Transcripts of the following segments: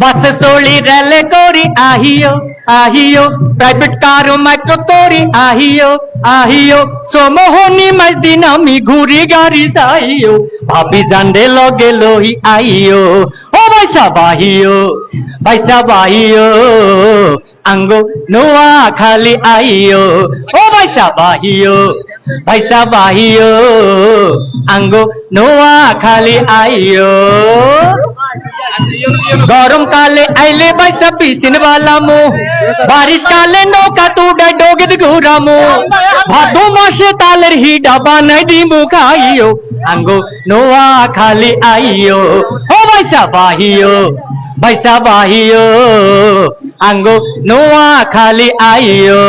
बस सोली रैले कोरी आहियो आहियो। प्राइवेट कार मेट्रो तोरी आहियो आहियो। सोमोहनी मजदी नामी घूरी गारी साइयो भाभी जानदे लगे लोही आइयो। ओ भाई साहब आहियो भाई साहब आहियो अंगो नोआ खाली आइयो। ओ भाई साहब आहियो भाई साहब आहियो अंगो नोआ खाली आइयो। আঙ্গো নোয়া খালি আইও গরম কালে আইলে বাইসা পিসিন বালা মো বারিশ কালে নৌকা তুডে ডোগেদ ঘুরামো ভাদো মাসে তালের হিডা বানাই দিমু খাইও। আঙ্গো নোয়া খালি আইও। ও বাইসা বাহিও বাইসা বাহিও। আঙ্গো নোয়া খালি আইও।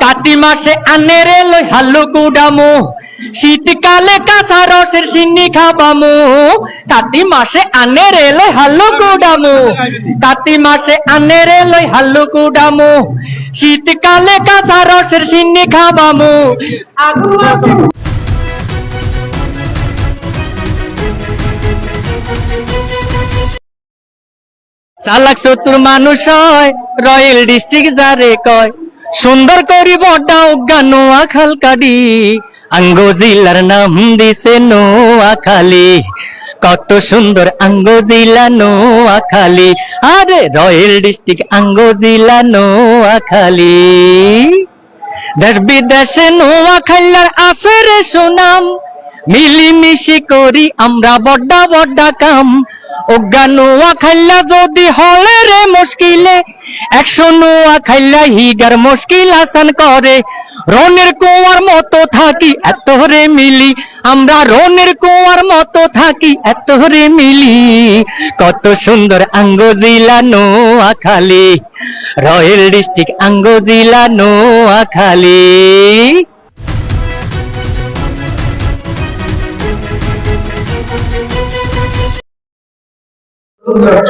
কাতি মাসে আনেরে লই হাল্লু কুডামু। শীতকালে কাঁচা রসের সিন্নি খাবামু। কাতি মাসে আনেরে লই হাল্লু কুডামু। কাতি মাসে আনেরে লই হাল্লু কুডামু। শীতকালে কাঁচা রসের সিন্নি খাবামু। চালাক চতুর মানুষ হয় রয়্যাল ডিস্ট্রিক্ট যারে কয়। সুন্দর করি বডা উজ্ঞা নোয়া খাল কাডি আঙ্গ জিলার নাম দিছে নোয়া খালি কত সুন্দর আঙ্গ জিলা নোয়া খালি আরে রয়্যাল ডিস্ট্রিক্ট আঙ্গ জিলা নোয়া খালি দেশ বিদেশে নোয়া খাইলার আছে রে সুনাম। মিলিমিশি করি আমরা বড্ডা বড্ডা কাম। অজ্ঞা নোয়া খাইলা যদি হলে রে মুশকিলে। একশো নোয়া খাইলা হিগার মুশকিল আসান করে। রনের কুয়ার মতো থাকি, এত রে মিলি। আমরা রনের কুয়ার মতো থাকি, এত রে মিলি। কত সুন্দর আঙ্গ জিলা নোয়া খালি রয়্যাল ডিস্ট্রিক্ট আঙ্গ জিলা নোয়া খালি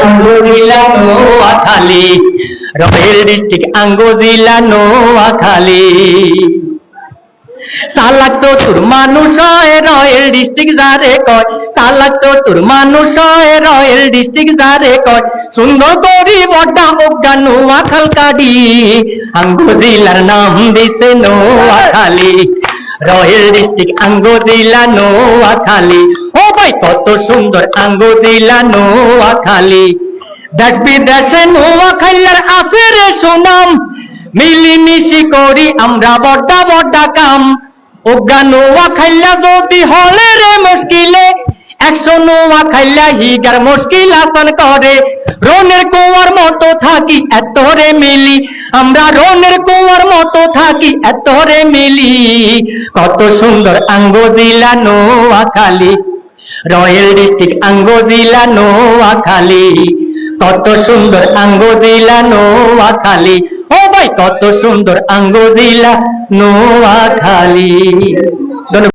আঙ্গুজিলা নোয়াখালী। রয়্যাল ডিস্ট্রিক্ট আঙ্গুজিলা নোয়াখালী চালাক চতুর মানুষ রয়্যাল ডিস্ট্রিক্ট যারে কয় চালাক চতুর মানুষ রয়্যাল ডিস্ট্রিক্ট যারে কয়, সুন্দর করি বড্ডা অজ্ঞা নোয়াখাল কাডি আঙ্গুজিলার নাম দিছে নোয়াখালী রয়্যাল ডিস্ট্রিক্ট আঙ্গুজিলা নোয়াখালী ও ভাই কত সুন্দর আঙ্গুজিলা নোয়াখালী দেশ বিদেশে নোয়াখালীর আছে রে সুনাম। মিলিমিশি করি আমরা বড্ডা বড্ডা কাম। অজ্ঞা নোয়া খাইলা যদি হলে রে মুশকিলে, একশো নোয়া খাইলা হিগার মুশকিল আসান করে। রনের কুয়ার মতো থাকি এত রে মিলি, আমরা রনের কুয়ার মতো থাকি এত রে মিলি। কত সুন্দর আঙ্গ দিলা নোয়া খালি রয়্যাল ডিস্ট্রিক্ট আঙ্গ দিলা নোয়া খালি। কত সুন্দর আঙ্গ দিলা নোয়া খালি ও ভাই কত সুন্দর আঙ্গ দিলা নোয়া খালি